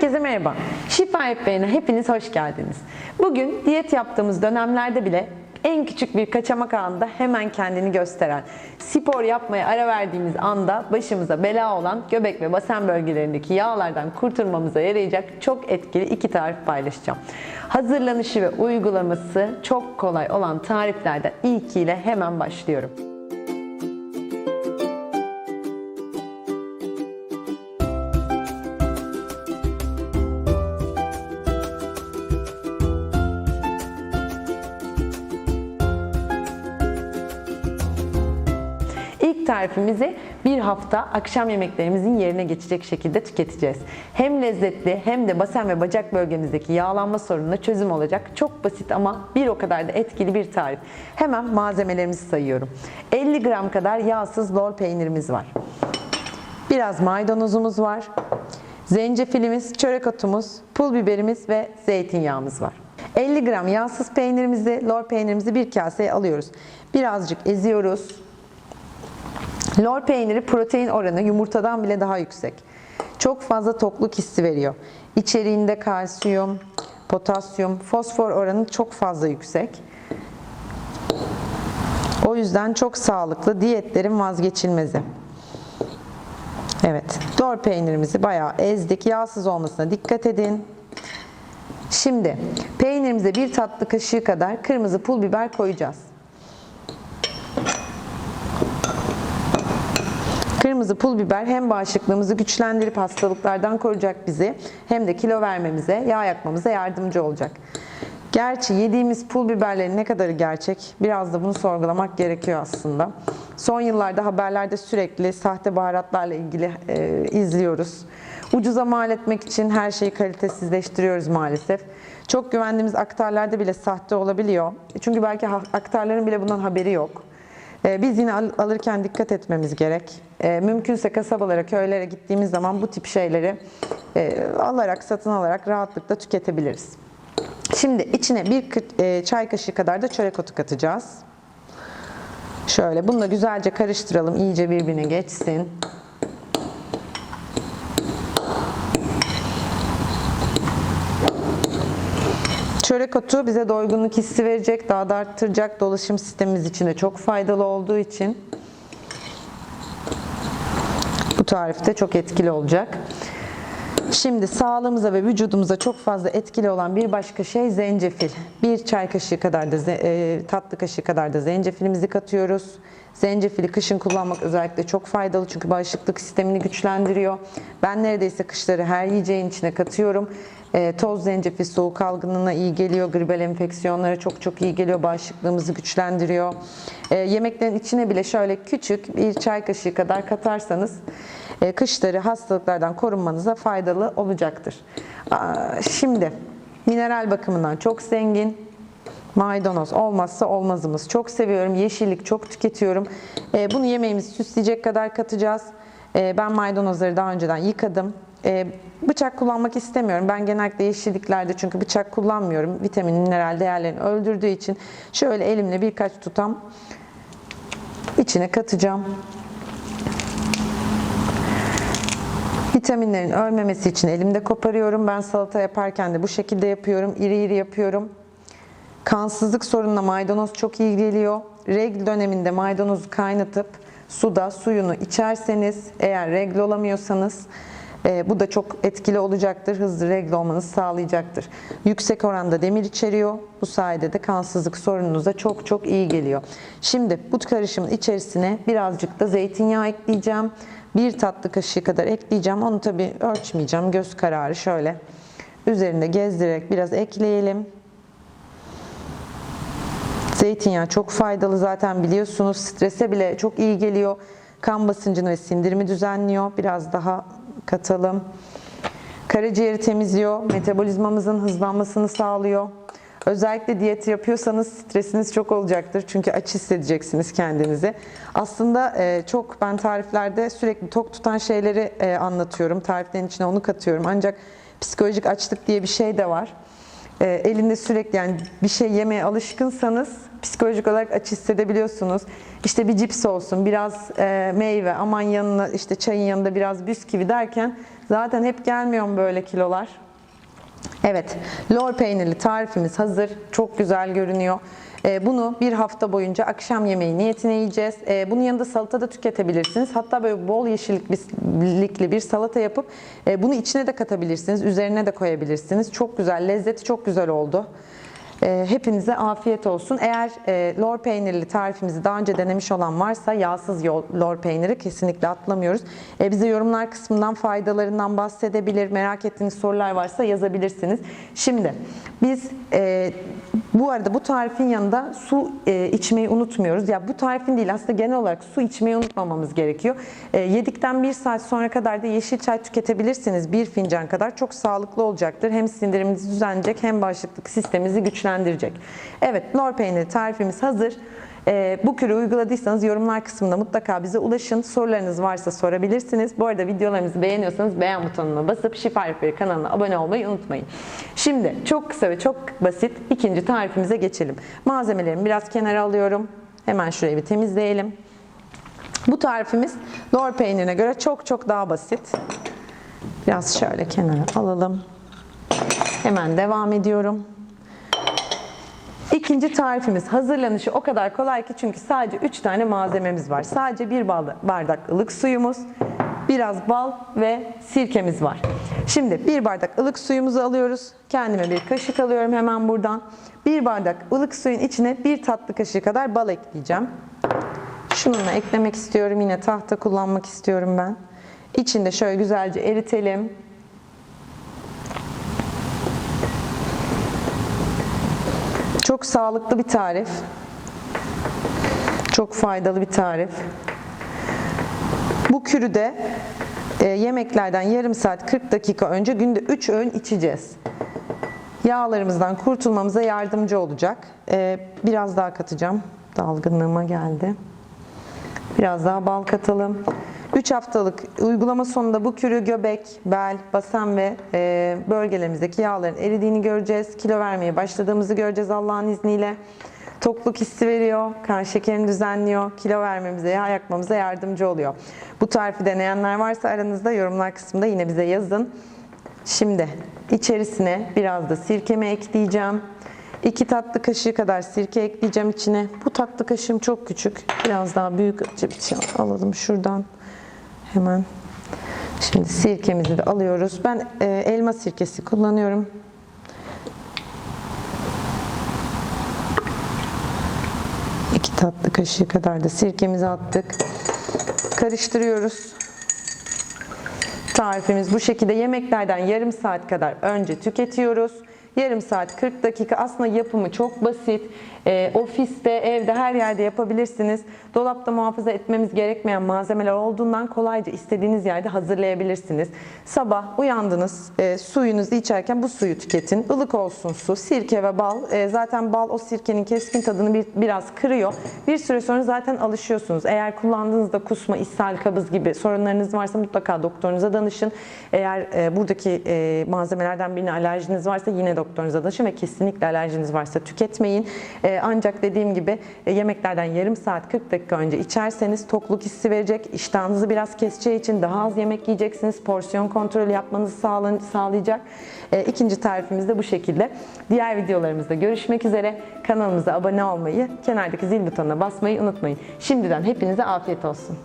Herkese merhaba. Şifa Ekmeğine hepiniz hoş geldiniz. Bugün diyet yaptığımız dönemlerde bile en küçük bir kaçamak anında hemen kendini gösteren, spor yapmaya ara verdiğimiz anda başımıza bela olan göbek ve basen bölgelerindeki yağlardan kurtulmamıza yarayacak çok etkili iki tarif paylaşacağım. Hazırlanışı ve uygulaması çok kolay olan tariflerden ilkiyle hemen başlıyorum. Tarifimizi bir hafta akşam yemeklerimizin yerine geçecek şekilde tüketeceğiz. Hem lezzetli hem de basen ve bacak bölgemizdeki yağlanma sorununa çözüm olacak çok basit ama bir o kadar da etkili bir tarif. Hemen malzemelerimizi sayıyorum. 50 gram kadar yağsız lor peynirimiz var. Biraz maydanozumuz var. Zencefilimiz, çörek otumuz, pul biberimiz ve zeytinyağımız var. 50 gram yağsız peynirimizi, lor peynirimizi bir kaseye alıyoruz. Birazcık eziyoruz. Lor peyniri protein oranı yumurtadan bile daha yüksek. Çok fazla tokluk hissi veriyor. İçeriğinde kalsiyum, potasyum, fosfor oranı çok fazla yüksek. O yüzden çok sağlıklı diyetlerin vazgeçilmezi. Evet, lor peynirimizi bayağı ezdik. Yağsız olmasına dikkat edin. Şimdi peynirimize bir tatlı kaşığı kadar kırmızı pul biber koyacağız. Kırmızı pul biber hem bağışıklığımızı güçlendirip hastalıklardan koruyacak bizi hem de kilo vermemize, yağ yakmamıza yardımcı olacak. Gerçi yediğimiz pul biberlerin ne kadarı gerçek biraz da bunu sorgulamak gerekiyor aslında. Son yıllarda haberlerde sürekli sahte baharatlarla ilgili e, izliyoruz. Ucuza mal etmek için her şeyi kalitesizleştiriyoruz maalesef. Çok güvendiğimiz aktarlarda bile sahte olabiliyor. Çünkü belki aktarların bile bundan haberi yok. Ee, Biz yine al- alırken dikkat etmemiz gerek. Ee, Mümkünse kasabalara, köylere gittiğimiz zaman bu tip şeyleri e, alarak, satın alarak rahatlıkla tüketebiliriz. Şimdi içine bir e, çay kaşığı kadar da çörek otu katacağız. Şöyle bunu da güzelce karıştıralım, iyice birbirine geçsin. Çörek otu bize doygunluk hissi verecek, daha da arttıracak. Dolaşım sistemimiz için de çok faydalı olduğu için bu tarifte çok etkili olacak. Şimdi sağlığımıza ve vücudumuza çok fazla etkili olan bir başka şey zencefil. Bir çay kaşığı kadar da e, tatlı kaşığı kadar da zencefilimizi katıyoruz. Zencefili kışın kullanmak özellikle çok faydalı çünkü bağışıklık sistemini güçlendiriyor. Ben neredeyse kışları her yiyeceğin içine katıyorum. E, toz zencefil soğuk algınlığına iyi geliyor, gribel enfeksiyonlara çok çok iyi geliyor, bağışıklığımızı güçlendiriyor. E, yemeklerin içine bile şöyle küçük bir çay kaşığı kadar katarsanız e, kışları hastalıklardan korunmanıza faydalı olacaktır. Aa, Şimdi mineral bakımından çok zengin. Maydanoz olmazsa olmazımız. Çok seviyorum. Yeşillik çok tüketiyorum. E, Bunu yemeğimizi süsleyecek kadar katacağız. E, Ben maydanozları daha önceden yıkadım. E, Bıçak kullanmak istemiyorum. Ben genellikle yeşilliklerde çünkü bıçak kullanmıyorum. Vitamin, mineral değerlerini öldürdüğü için şöyle elimle birkaç tutam içine katacağım. Vitaminlerin ölmemesi için elimde koparıyorum. Ben salata yaparken de bu şekilde yapıyorum. İri iri yapıyorum. Kansızlık sorununa maydanoz çok iyi geliyor. Regl döneminde maydanozu kaynatıp suda suyunu içerseniz eğer regl olamıyorsanız e, bu da çok etkili olacaktır. Hızlı regl olmanızı sağlayacaktır. Yüksek oranda demir içeriyor. Bu sayede de kansızlık sorununuza çok çok iyi geliyor. Şimdi bu karışımın içerisine birazcık da zeytinyağı ekleyeceğim. Bir tatlı kaşığı kadar ekleyeceğim. Onu tabii ölçmeyeceğim. Göz kararı şöyle üzerinde gezdirerek biraz ekleyelim. Zeytinyağı çok faydalı zaten biliyorsunuz. Strese bile çok iyi geliyor. Kan basıncını ve sindirimi düzenliyor. Biraz daha katalım. Karaciğeri temizliyor. Metabolizmamızın hızlanmasını sağlıyor. Özellikle diyet yapıyorsanız stresiniz çok olacaktır. Çünkü aç hissedeceksiniz kendinizi. Aslında e, çok ben tariflerde sürekli tok tutan şeyleri e, anlatıyorum. Tariflerin içine onu katıyorum. Ancak psikolojik açlık diye bir şey de var. E, elinde sürekli yani bir şey yemeye alışkınsanız psikolojik olarak aç hissedebiliyorsunuz. İşte bir cips olsun, biraz e, meyve, aman yanına işte çayın yanında biraz bisküvi derken zaten hep gelmiyor mu böyle kilolar? Evet, lor peynirli tarifimiz hazır. Çok güzel görünüyor. Ee, Bunu bir hafta boyunca akşam yemeği niyetine yiyeceğiz. Ee, Bunun yanında salata da tüketebilirsiniz. Hatta böyle bol yeşillikli bir salata yapıp e, bunu içine de katabilirsiniz. Üzerine de koyabilirsiniz. Çok güzel, lezzeti çok güzel oldu. Ee, Hepinize afiyet olsun. Eğer e, lor peynirli tarifimizi daha önce denemiş olan varsa yağsız lor peyniri kesinlikle atlamıyoruz. E, Bize yorumlar kısmından faydalarından bahsedebilir, merak ettiğiniz sorular varsa yazabilirsiniz. Şimdi biz e, bu arada bu tarifin yanında su e, içmeyi unutmuyoruz. Ya bu tarifin değil aslında genel olarak su içmeyi unutmamamız gerekiyor. E, yedikten bir saat sonra kadar da yeşil çay tüketebilirsiniz. Bir fincan kadar çok sağlıklı olacaktır. Hem sindiriminizi düzenleyecek hem bağışıklık sistemimizi güçlendirecek. Evet lor peyniri tarifimiz hazır. E, bu kürü uyguladıysanız yorumlar kısmında mutlaka bize ulaşın. Sorularınız varsa sorabilirsiniz. Bu arada videolarımızı beğeniyorsanız beğen butonuna basıp Şifa Rehberi kanalına abone olmayı unutmayın. Şimdi çok kısa ve çok basit ikinci tarifimize geçelim. Malzemelerimi biraz kenara alıyorum. Hemen şurayı bir temizleyelim. Bu tarifimiz lor peynirine göre çok çok daha basit. Biraz şöyle kenara alalım. Hemen devam ediyorum. İkinci tarifimiz hazırlanışı o kadar kolay ki çünkü sadece 3 tane malzememiz var. Sadece bir bardak ılık suyumuz, biraz bal ve sirkemiz var. Şimdi bir bardak ılık suyumuzu alıyoruz. Kendime bir kaşık alıyorum hemen buradan. Bir bardak ılık suyun içine bir tatlı kaşığı kadar bal ekleyeceğim. Şununla eklemek istiyorum. Yine tahta kullanmak istiyorum ben. İçinde şöyle güzelce eritelim. Çok sağlıklı bir tarif. Çok faydalı bir tarif. Bu kürü de e, yemeklerden yarım saat 40 dakika önce günde 3 öğün içeceğiz. Yağlarımızdan kurtulmamıza yardımcı olacak. E, biraz daha katacağım. Dalgınlığıma geldi. Biraz daha bal katalım. 3 haftalık uygulama sonunda bu kürü göbek, bel, basen ve e, bölgelerimizdeki yağların eridiğini göreceğiz. Kilo vermeye başladığımızı göreceğiz Allah'ın izniyle. Tokluk hissi veriyor, kan şekerini düzenliyor, kilo vermemize, yağ yakmamıza yardımcı oluyor. Bu tarifi deneyenler varsa aranızda yorumlar kısmında yine bize yazın. Şimdi içerisine biraz da sirkemi ekleyeceğim. 2 tatlı kaşığı kadar sirke ekleyeceğim içine. Bu tatlı kaşığım çok küçük. Biraz daha büyük şey alalım şuradan. Hemen. Şimdi sirkemizi de alıyoruz. Ben e, elma sirkesi kullanıyorum. İki tatlı kaşığı kadar da sirkemizi attık. Karıştırıyoruz. Tarifimiz bu şekilde yemeklerden yarım saat kadar önce tüketiyoruz. Yarım saat 40 dakika aslında yapımı çok basit. E, ofiste, evde her yerde yapabilirsiniz. Dolapta muhafaza etmemiz gerekmeyen malzemeler olduğundan kolayca istediğiniz yerde hazırlayabilirsiniz. Sabah uyandınız, e, suyunuzu içerken bu suyu tüketin. Ilık olsun su, sirke ve bal. E, zaten bal o sirkenin keskin tadını bir, biraz kırıyor. Bir süre sonra zaten alışıyorsunuz. Eğer kullandığınızda kusma, ishal, kabız gibi sorunlarınız varsa mutlaka doktorunuza danışın. Eğer e, buradaki e, malzemelerden birine alerjiniz varsa yine doktorunuza danışın ve kesinlikle alerjiniz varsa tüketmeyin. E, ancak dediğim gibi e, yemeklerden yarım saat 40 dakika önce içerseniz tokluk hissi verecek. İştahınızı biraz keseceği için daha az yemek yiyeceksiniz. Porsiyon kontrolü yapmanızı sağlayacak. E, ikinci tarifimiz de bu şekilde. Diğer videolarımızda görüşmek üzere. Kanalımıza abone olmayı, kenardaki zil butonuna basmayı unutmayın. Şimdiden hepinize afiyet olsun.